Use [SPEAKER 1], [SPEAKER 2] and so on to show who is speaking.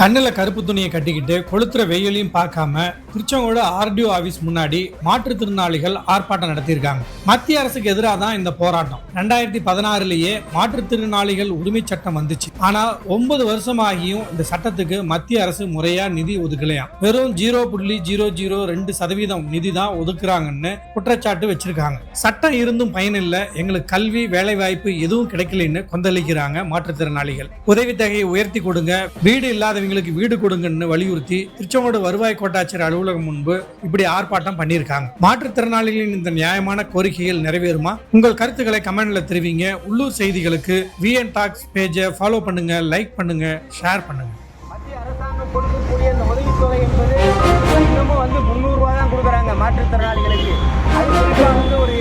[SPEAKER 1] கண்ணில் கருப்பு துணியை கட்டிக்கிட்டு கொளுத்துற வெயிலையும் பார்க்காம திருச்செங்கோடு ஆர்டிஓ ஆஃபீஸ் முன்னாடி மாற்றுத்திறனாளிகள் ஆர்ப்பாட்டம் நடத்தியிருக்காங்க. மத்திய அரசுக்கு எதிராக தான் இந்த போராட்டம். ரெண்டாயிரத்தி பதினாறுலயே மாற்றுத்திறனாளிகள் உரிமை சட்டம் வந்துச்சு. ஆனால் ஒன்பது வருஷம் ஆகியும் இந்த சட்டத்துக்கு மத்திய அரசு முறையாக நிதி ஒதுக்கலையாம். வெறும் ஜீரோ புள்ளி ஜீரோ ஜீரோ ரெண்டு சதவீதம் நிதி தான் ஒதுக்குறாங்கன்னு குற்றச்சாட்டு வச்சிருக்காங்க. சட்டம் இருந்தும் பயனில்லை. எங்களுக்கு கல்வி வேலை வாய்ப்பு எதுவும் கிடைக்கலன்னு கொந்தளிக்கிறாங்க மாற்றுத்திறனாளிகள். உதவித்தொகையை உயர்த்தி கொடுங்க. வீடு இல்லாதவங்களுக்கு வீடு கொடுங்கன்னு வலியுறுத்தி திருச்செங்கோடு வருவாய் கோட்டாட்சியர் அலுவலகம் முன்பு இப்படி ஆர்ப்பாட்டம் பண்ணியிருக்காங்க. மாற்றுத்திறனாளிகளின் இந்த நியாயமான கோரிக்கைகள் நிறைவேறுமா? உங்கள் கருத்துக்களை கமெண்ட்ல தெரிவிங்க. உள்ளூர் செய்திகளுக்கு விஎன் டாக்ஸ் பேஜை ஃபாலோ பண்ணுங்க லைக் பண்ணுங்க ஷேர் பண்ணுங்க.
[SPEAKER 2] மத்திய அரசாங்கம் கொடுக்கக்கூடிய இந்த உதவித்தொகை என்பது இன்னமும் வந்து முந்நூறுரூவா தான் கொடுக்குறாங்க மாற்றுத்திறனாளிகளுக்கு. அது வந்து ஒரு